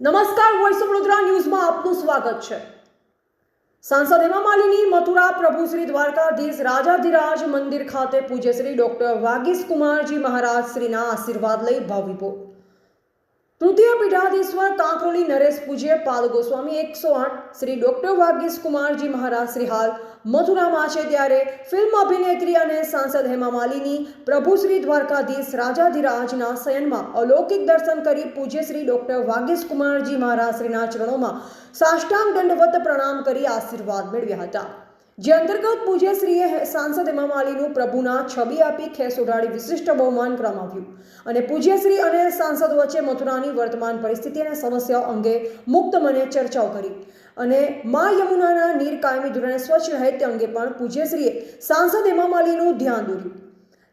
નમસ્કાર, voice of Vadodara ન્યૂઝમાં આપનું સ્વાગત છે. સાંસદ હેમા માલિની, મથુરા પ્રભુ શ્રી દ્વારકાધીશ રાજાધિરાજ મંદિર ખાતે પૂજ્ય શ્રી ડોક્ટર વાગીશ કુમારજી મહારાજ શ્રીના આશીર્વાદ લઈ ભાવવિભોર તૃતીય પીઠાધીશ્વર કાંકરોલી નરેશ પૂજ્ય પાદ ગોસ્વામી એકસો આઠ શ્રી ડોક્ટર વાગીશ કુમારજી મહારાજ શ્રી હાલ મથુરામાં છે ત્યારે ફિલ્મ અભિનેત્રી અને સાંસદ હેમા માલિની પ્રભુ શ્રી દ્વારકાધીશ રાજાધિરાજના શયનમાં અલૌકિક દર્શન કરી પૂજ્ય શ્રી ડોક્ટર વાગીશ કુમારજી મહારાજ શ્રીના ચરણોમાં સાષ્ટાંગ દંડવત પ્રણામ કરી આશીર્વાદ મેળવ્યા હતા જે અંતર્ગત પૂજ્યશ્રીએ સાંસદ હેમા માલિનું પ્રભુના છબી આપી ખેસ ઉડાડી વિશિષ્ટ બહુમાન ક્રમ આપ્યું અને પૂજ્યશ્રી અને સાંસદ વચ્ચે મથુરાની વર્તમાન પરિસ્થિતિ અને સમસ્યાઓ અંગે મુક્ત મને ચર્ચાઓ કરી. અને મા યમુનાના નીર કાયમી ધોરણે સ્વચ્છ રહે તે અંગે પણ પૂજ્યશ્રીએ સાંસદ હેમા માલિનું ધ્યાન દોર્યું.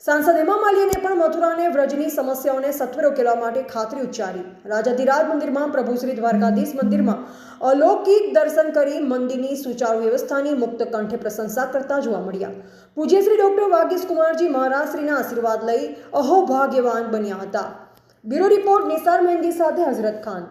સાંસદ હેમા માલિનીએ પણ મથુરાને વ્રજની સમસ્યાઓને સત્વરે ઉકેલવા માટે ખાતરી ઉચ્ચારી. રાજાધિરાજ મંદિરમાં પ્રભુ શ્રી દ્વારકાધીશ મંદિરમાં અલૌકિક દર્શન કરી મંદિરની સુચારુ વ્યવસ્થાની મુક્ત કંઠે પ્રશંસા કરતા જોવા મળ્યા. પૂજ્ય શ્રી ડોક્ટર વાગીશ કુમારજી મહારાજ શ્રીના આશીર્વાદ લઈ અહોભાગ્યવાન બન્યા હતા. બ્યુરો રિપોર્ટ નિસાર મહેંદી સાથે હઝરત ખાન.